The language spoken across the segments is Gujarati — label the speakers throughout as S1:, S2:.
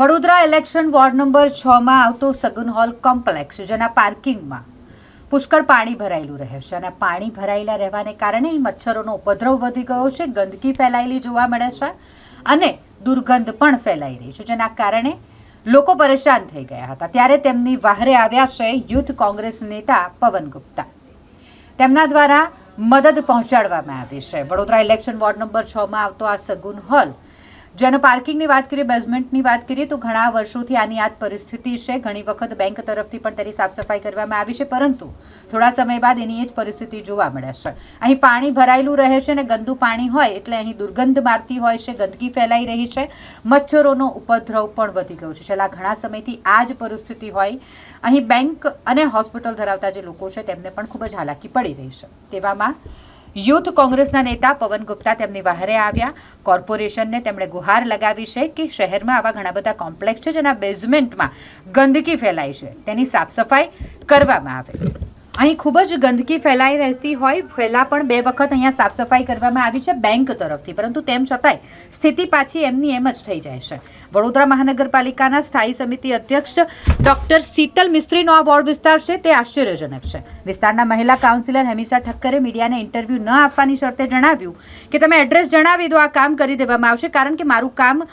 S1: વડોદરા ઇલેક્શન વોર્ડ નંબર છમાં આવતો સગુન હોલ કોમ્પ્લેક્સ જેના પાર્કિંગમાં પુષ્કળ પાણી ભરાયેલું રહે છે અને પાણી ભરાયેલા રહેવાને કારણે મચ્છરોનો ઉપદ્રવ વધી ગયો છે, ગંદકી ફેલાયેલી જોવા મળે છે અને દુર્ગંધ પણ ફેલાઈ રહી છે, જેના કારણે લોકો પરેશાન થઈ ગયા હતા. ત્યારે તેમની વાહરે આવ્યા છે યુથ કોંગ્રેસ નેતા પવન ગુપ્તા. તેમના દ્વારા મદદ પહોંચાડવામાં આવી છે. વડોદરા ઇલેક્શન વોર્ડ નંબર છમાં આવતો આ સગુન હોલ જેનો પાર્કિંગની વાત કરીએ બેઝમેન્ટની વાત કરીએ, તો ઘણા વર્ષોથી આની આ પરિસ્થિતિ છે. ઘણી વખત બેંક તરફથી પણ તેની સાફ સફાઈ કરવામાં આવી છે, પરંતુ થોડા સમય બાદ એની એ જ પરિસ્થિતિ જોવા મળે છે. અહીં પાણી ભરાયેલું રહે છે અને ગંદુ પાણી હોય એટલે અહીં દુર્ગંધ મારતી હોય છે, ગંદકી ફેલાઈ રહી છે. મચ્છરોનો ઉપદ્રવ પણ વધી ગયો છે. છેલ્લા ઘણા સમયથી આ જ પરિસ્થિતિ હોય. અહીં બેંક અને હોસ્પિટલ ધરાવતા જે લોકો છે, તેમને પણ ખૂબ જ હાલાકી પડી રહી છે. તેવામાં યુથ કોંગ્રેસના નેતા પવન ગુપ્તા તેમની બહારે આવ્યા. કોર્પોરેશનને તેમણે ગુહાર લગાવી છે કે શહેરમાં આવા ઘણા બધા કોમ્પ્લેક્સ છે જેના બેઝમેન્ટમાં ગંદકી ફેલાય છે. તેની સાફ સફાઈ કરવામાં આવે. અહીં ખૂબ જ ગંદકી ફેલાઈ રહેતી હોય, પહેલાં પણ બે વખત અહીંયા સાફ સફાઈ કરવામાં આવી છે બેંક તરફથી. પરંતુ તેમ છતાંય સ્થિતિ પાછી એમની એમ જ થઈ જાય છે. વડોદરા મહાનગરપાલિકાના સ્થાયી સમિતિ અધ્યક્ષ ડોક્ટર શીતલ મિસ્ત્રીનો આ વોર્ડ વિસ્તાર છે તે આશ્ચર્યજનક છે. વિસ્તારના મહિલા કાઉન્સિલર હેમિશા ઠક્કરે મીડિયાને ઇન્ટરવ્યૂ ન આપવાની શરતે જણાવ્યું કે તમે એડ્રેસ જણાવી દો, આ કામ કરી દેવામાં આવશે કારણ કે મારું કામ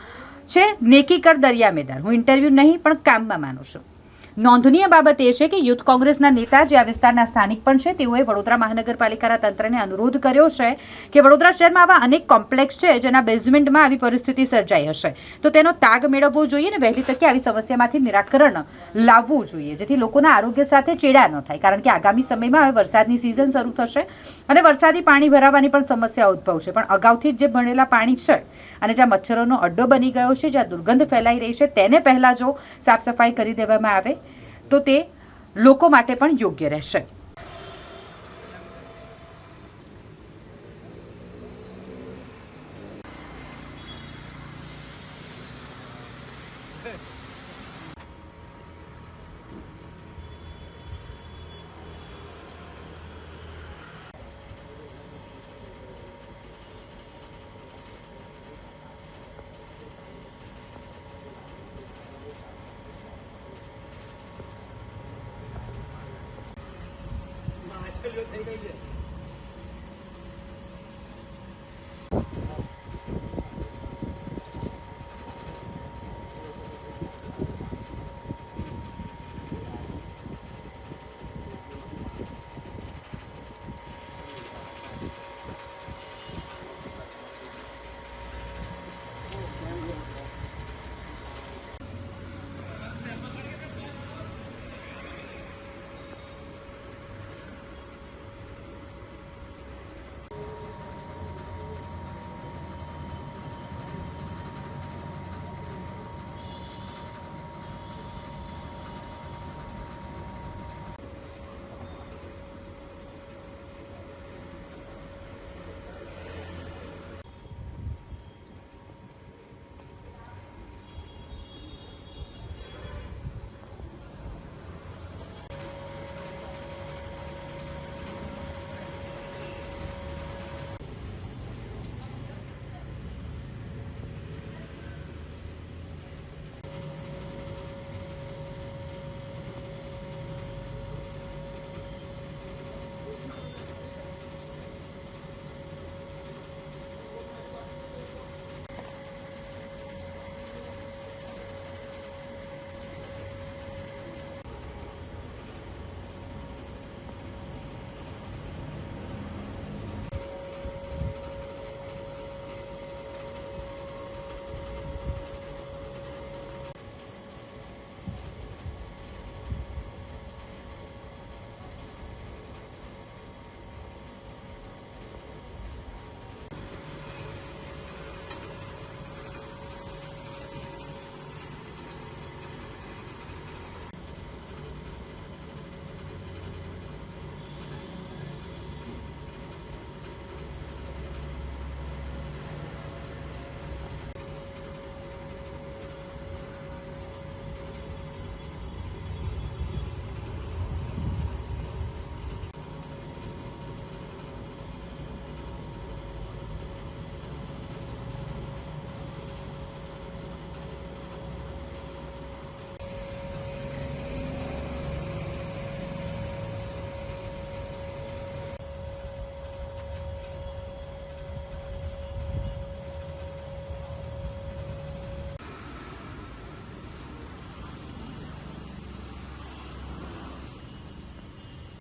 S1: છે નેકી કર દરિયા મેદાન. હું ઇન્ટરવ્યૂ નહીં, પણ કામમાં માનું છું. નોંધનીય બાબત એ છે કે યુથ કોંગ્રેસના નેતા જે આ વિસ્તારના સ્થાનિક પણ છે, તેઓએ વડોદરા મહાનગરપાલિકાના તંત્રને અનુરોધ કર્યો છે કે વડોદરા શહેરમાં આવા અનેક કોમ્પ્લેક્સ છે, જેના બેઝમેન્ટમાં આવી પરિસ્થિતિ સર્જાઈ હશે. તો તેનો તાગ મેળવવો જોઈએ અને વહેલી તકે આવી સમસ્યામાંથી નિરાકરણ લાવવું જોઈએ, જેથી લોકોના આરોગ્ય સાથે ચેડા ન થાય. કારણ કે આગામી સમયમાં હવે વરસાદની સિઝન શરૂ થશે અને વરસાદી પાણી ભરાવાની પણ સમસ્યા ઉદ્ભવશે. પણ અગાઉથી જ જે ભણેલા પાણી છે અને જ્યાં મચ્છરોનો અડ્ડો બની ગયો છે, જ્યાં દુર્ગંધ ફેલાઈ રહી છે, તેને પહેલાં જો સાફ સફાઈ કરી દેવામાં આવે તો તે લોકો માટે પણ યોગ્ય રહેશે. good. Hey, hey, hey.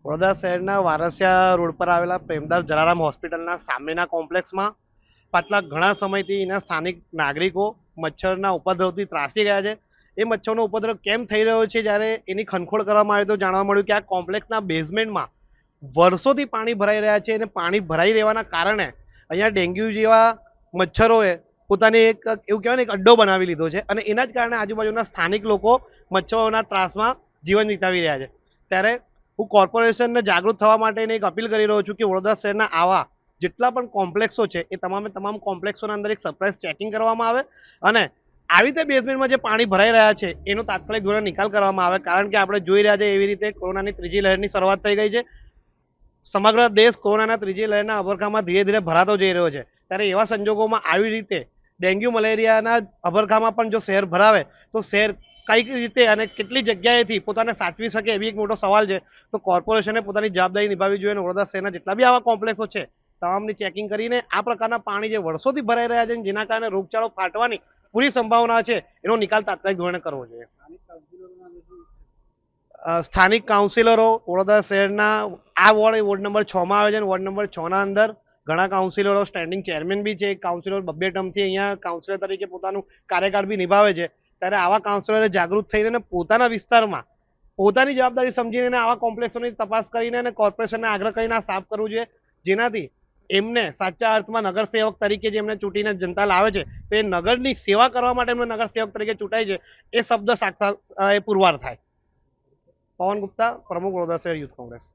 S2: Vadodara શહેરના વારસિયા રોડ પર આવેલા પ્રેમદાસ જલારામ હોસ્પિટલના સામેના કોમ્પ્લેક્સમાં પાછલા ઘણા સમયથી એના સ્થાનિક નાગરિકો મચ્છરના ઉપદ્રવથી ત્રાસી ગયા છે. એ મચ્છરનો ઉપદ્રવ કેમ થઈ રહ્યો છે જ્યારે એની ખનખોળ કરવામાં આવી તો જાણવા મળ્યું કે આ કોમ્પ્લેક્સના બેઝમેન્ટમાં વર્ષોથી પાણી ભરાઈ રહ્યા છે અને પાણી ભરાઈ રહેવાના કારણે અહીંયા ડેન્ગ્યુ જેવા મચ્છરોએ પોતાની એક એવું કહેવાય ને એક અડ્ડો બનાવી લીધો છે અને એના જ કારણે આજુબાજુના સ્થાનિક લોકો મચ્છરોના ત્રાસમાં જીવન વિતાવી રહ્યા છે. ત્યારે હું કોર્પોરેશનને જાગૃત થવા માટેની એક અપીલ કરી રહ્યો છું કે વડોદરા શહેરના આવા જેટલા પણ કોમ્પ્લેક્સો છે, એ તમામે તમામ કોમ્પ્લેક્સોના અંદર એક સરપ્રાઇઝ ચેકિંગ કરવામાં આવે અને આવી રીતે બેઝમેન્ટમાં જે પાણી ભરાઈ રહ્યા છે, એનો તાત્કાલિક ધોરણે નિકાલ કરવામાં આવે. કારણ કે આપણે જોઈ રહ્યા છે એવી રીતે કોરોનાની ત્રીજી લહેરની શરૂઆત થઈ ગઈ છે. સમગ્ર દેશ કોરોનાના ત્રીજી લહેરના અભરખામાં ધીરે ધીરે ભરાતો જઈ રહ્યો છે. ત્યારે એવા સંજોગોમાં આવી રીતે ડેન્ગ્યુ, મલેરિયાના અભરખામાં પણ જો શહેર ભરાવે, તો શહેર કઈ રીતે અને કેટલી જગ્યાએથી પોતાને સાચવી શકે એવી એક મોટો સવાલ છે. તો કોર્પોરેશને પોતાની જવાબદારી નિભાવવી જોઈએ અને વડોદરા શહેરના જેટલા બી આવા કોમ્પ્લેક્સો છે, તમામની ચેકિંગ કરીને આ પ્રકારના પાણી જે વર્ષોથી ભરાઈ રહ્યા છે જેના કારણે રોગચાળો ફાટવાની પૂરી સંભાવના છે, એનો નિકાલ તાત્કાલિક ધોરણે કરવો જોઈએ. સ્થાનિક કાઉન્સિલરો વડોદરા શહેરના, આ વોર્ડ એ વોર્ડ નંબર છમાં આવે છે વોર્ડ નંબર છના અંદર ઘણા કાઉન્સિલરો સ્ટેન્ડિંગ ચેરમેન બી છે કાઉન્સિલર બબ્બે ટર્મથી અહીંયા કાઉન્સિલર તરીકે પોતાનું કાર્યકાળ બી નિભાવે છે. ત્યારે આવા કાઉન્સિલરે જાગૃત થઈને પોતાના વિસ્તારમાં પોતાની જવાબદારી સમજીને આવા કોમ્પ્લેક્સોની તપાસ કરીને અને કોર્પોરેશનને આગ્રહ કરીને સાફ કરવું જોઈએ. જેનાથી એમને સાચા અર્થમાં નગરસેવક તરીકે જે એમને ચૂંટીને જનતા લાવે છે, તો એ નગરની સેવા કરવા માટે એમને નગરસેવક તરીકે ચૂંટાય છે, એ શબ્દ સાક્ષાત એ પુરવાર થાય. પવન ગુપ્તા, પ્રમુખ વડોદરા યુથ કોંગ્રેસ.